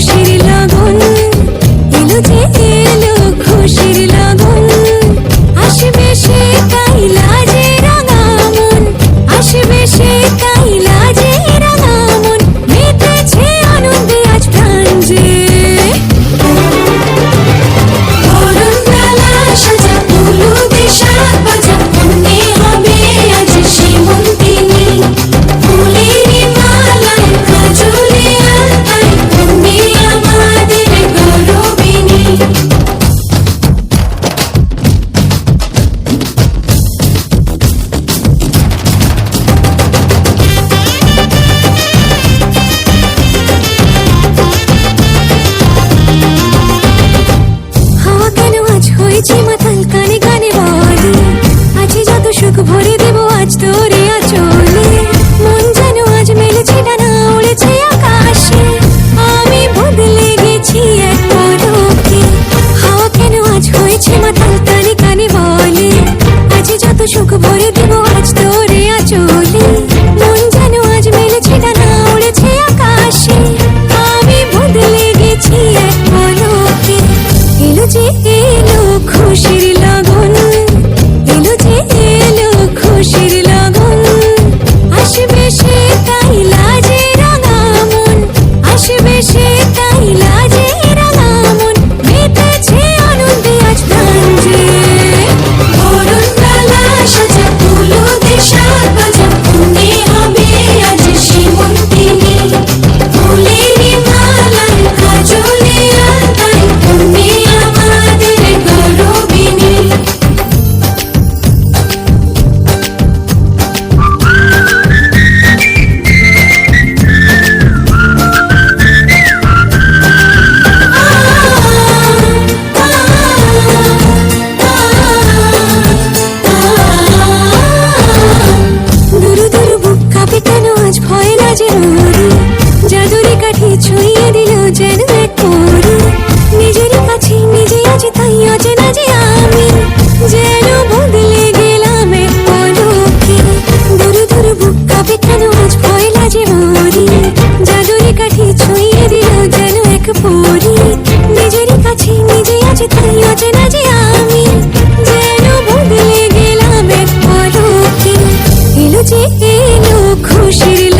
she. Loves হয়েছি মাতাল কানে কানে বাড়ি আজ যত সুখ ভরে দেব আজ তোরে। খুশির